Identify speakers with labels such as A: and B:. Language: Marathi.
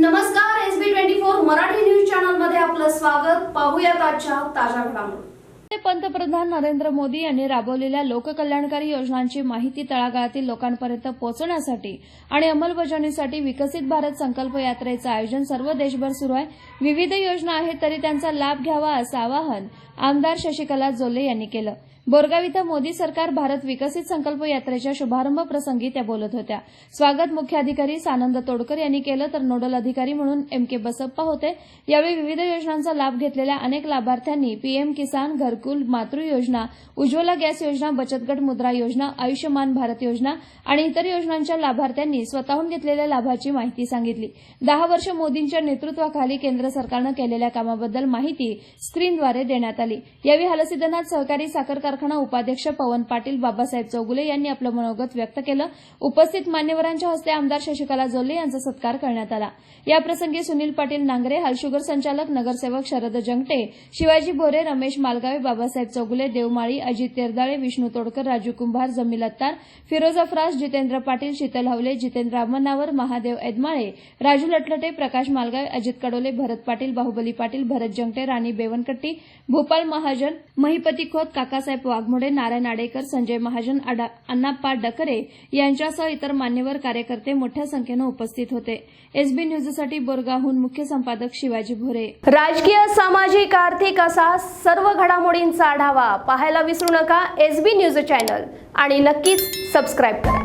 A: नमस्कार S B twenty four Marathi news चॅनलमध्ये आपलं स्वागत. पाहूयात आजच्या ताज्या घडामोडी.
B: पंतप्रधान नरेंद्र मोदी यांनी राबवलेल्या लोककल्याणकारी योजनांची माहिती तळागाळातील लोकांपर्यंत पोहोचण्यासाठी आणि अंमलबजावणीसाठी विकसित भारत संकल्प यात्रेचं आयोजन सर्व देशभर सुरू आहे. विविध योजना आहेत तरी त्यांचा लाभ घ्यावा असं आवाहन आमदार शशिकला जोले यांनी केलं. बोरगाव इथं मोदी सरकार भारत विकसित संकल्प यात्रेच्या शुभारंभ प्रसंगी त्या बोलत होत्या. स्वागत मुख्याधिकारी सानंद तोडकर यांनी केलं तर नोडल अधिकारी म्हणून एम के बसप्पा होते. यावेळी विविध योजनांचा लाभ घेतलेल्या अनेक लाभार्थ्यांनी पीएम किसान घरकुल मातृ योजना उज्ज्वला गॅस योजना बचत गट मुद्रा योजना आयुष्यमान भारत योजना आणि इतर योजनांच्या लाभार्थ्यांनी स्वतःहून घेतलेल्या लाभाची माहिती सांगितली. दहा वर्ष मोदींच्या नेतृत्वाखाली केंद्र सरकारनं केलेल्या कामाबद्दल माहिती स्क्रीनद्वारे देण्यात आली. यावेळी हलसिद्धनाथ सहकारी साखर कारखाना उपाध्यक्ष पवन पाटील बाबासाहेब चौगुले यांनी आपलं मनोगत व्यक्त केलं. उपस्थित मान्यवरांच्या हस्ते आमदार शशिकला जोल्ले यांचा सत्कार करण्यात आला. याप्रसंगी सुनील पाटील नांगरे हालशुगर संचालक नगरसेवक शरद जंगटे शिवाजी भोरे रमेश मालगावे बाबासाहेब चौगुले देवमाळी अजित तेरदाळे विष्णू तोडकर राजू कुंभार जमील अत्तार फिरोज अफराज जितेंद्र पाटील शीतल हवले जितेंद्र आमनावर महादेव एदमाळे राजू लटलटे प्रकाश मालगावे अजित कडोले भरत पाटील बाहुबली पाटील भरत जंगटे राणी बेवनकट्टी भूपाल महाजन महिपती खोत काकासाहेब वाघमोडे नारायण आडेकर संजय महाजन अण्णाप्पा डकरे यांच्यासह इतर मान्यवर कार्यकर्ते मोठ्या संख्येनं उपस्थित होते. एसबी न्यूजसाठी बोरगावहून मुख्य संपादक शिवाजी भोरे.
A: राजकीय सामाजिक आर्थिक असा सर्व घडामोडींचा आढावा पाहायला विसरू नका एसबी न्यूज चॅनल आणि नक्कीच सबस्क्राईब करा.